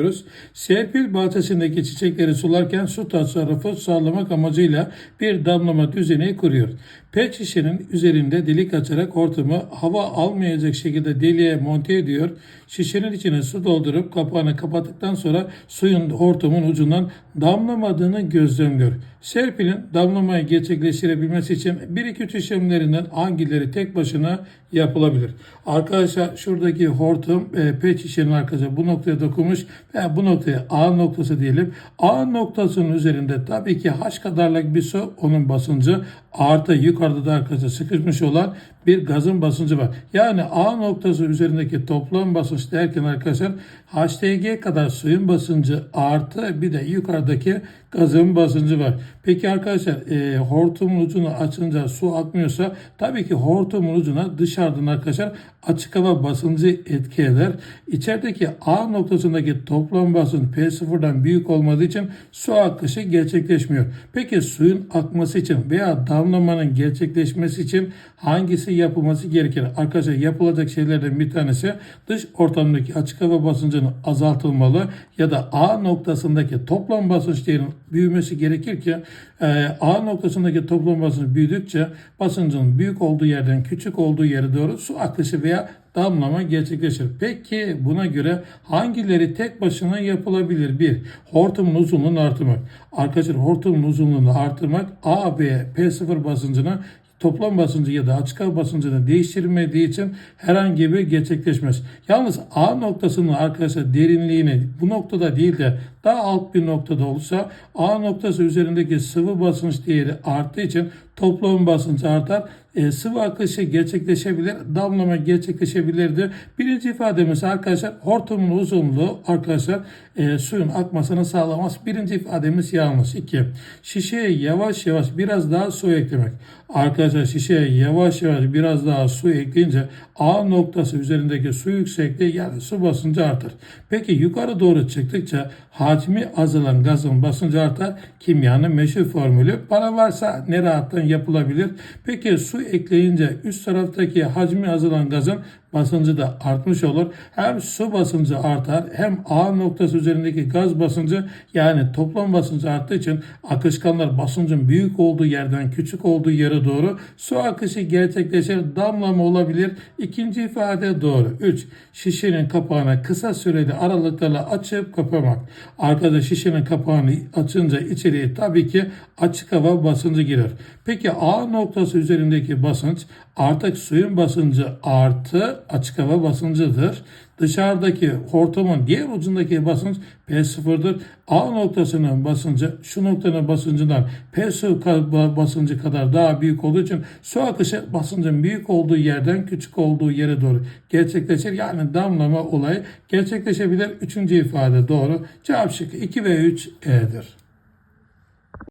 yapıyoruz. Serpil bahçesindeki çiçekleri sularken su tasarrufu sağlamak amacıyla bir damlama düzeni kuruyor. Pet şişenin üzerinde delik açarak hortumu hava almayacak şekilde deliğe monte ediyor. Şişenin içine su doldurup kapağını kapattıktan sonra suyun hortumun ucundan damlamadığını gözlemliyor. Serpil'in damlamayı gerçekleştirebilmesi için 1-2-3 işlemlerinden hangileri tek başına yapılabilir? Arkadaşlar şuradaki hortum e, pet şişenin arkadaşlar bu noktaya dokunmuş ve bu noktaya A noktası diyelim. A noktasının üzerinde tabii ki H kadarlık bir su onun basıncı artı yukarıda da arkadaşlar sıkışmış olan bir gazın basıncı var. Yani A noktası üzerindeki toplam basınç derken arkadaşlar HTG kadar suyun basıncı artı bir de yukarıdaki gazın basıncı var. Peki arkadaşlar e, hortumun ucunu açınca su akmıyorsa tabii ki hortumun ucuna dışarıdan arkadaşlar açık hava basıncı etki eder. İçerideki A noktasındaki toplam basınç P0'dan büyük olmadığı için su akışı gerçekleşmiyor. Peki suyun akması için veya damlamanın gerçekleşmesi için hangisi yapılması gerekir? Arkadaşlar yapılacak şeylerden bir tanesi dış ortamdaki açık hava basıncının azaltılmalı ya da A noktasındaki toplam basınç değerinin büyümesi gerekir ki e, A noktasındaki toplam basınç büyüdükçe basıncın büyük olduğu yerden küçük olduğu yere doğru su akışı veya damlama gerçekleşir. Peki buna göre hangileri tek başına yapılabilir? Bir, hortumun uzunluğunu artırmak. Arkadaşlar hortumun uzunluğunu artırmak A ve P0 basıncını toplam basıncı ya da açık hava basıncını değiştirmediği için herhangi bir gerçekleşmez. Yalnız A noktasının arkadaşlar derinliğini bu noktada değil de daha alt bir noktada olsa A noktası üzerindeki sıvı basınç değeri arttığı için toplam basınç artar. E, sıvı akışı gerçekleşebilir, damlama gerçekleşebilirdi. Birinci ifademiz arkadaşlar hortumun uzunluğu arkadaşlar e, suyun akmasını sağlamaz. Birinci ifademiz yanlış. İki, şişeye yavaş yavaş biraz daha su eklemek. Arkadaşlar şişeye yavaş yavaş biraz daha su ekleyince A noktası üzerindeki su yüksekliği yani su basıncı artar. Peki yukarı doğru çıktıkça hacmi azalan gazın basıncı artar. Kimyanın meşhur formülü. Para varsa ne rahattan yapılabilir. Peki su ekleyince üst taraftaki hacmi azalan gazın basıncı da artmış olur. Hem su basıncı artar hem A noktası üzerindeki gaz basıncı yani toplam basıncı arttığı için akışkanlar basıncın büyük olduğu yerden küçük olduğu yere doğru su akışı gerçekleşir. Damlama olabilir. İkinci ifade doğru. 3. Şişenin kapağını kısa süreli aralıklarla açıp kapamak. Arkada şişenin kapağını açınca içeriye tabii ki açık hava basıncı girer. Peki A noktası üzerindeki basınç artık suyun basıncı artı açık hava basıncıdır. Dışarıdaki hortumun diğer ucundaki basınç P0'dır. A noktasının basıncı şu noktanın basıncından P0 basıncı kadar daha büyük olduğu için su akışı basıncın büyük olduğu yerden küçük olduğu yere doğru gerçekleşir. Yani damlama olayı gerçekleşebilir. Üçüncü ifade doğru. Cevap şıkkı 2 ve 3 E'dir.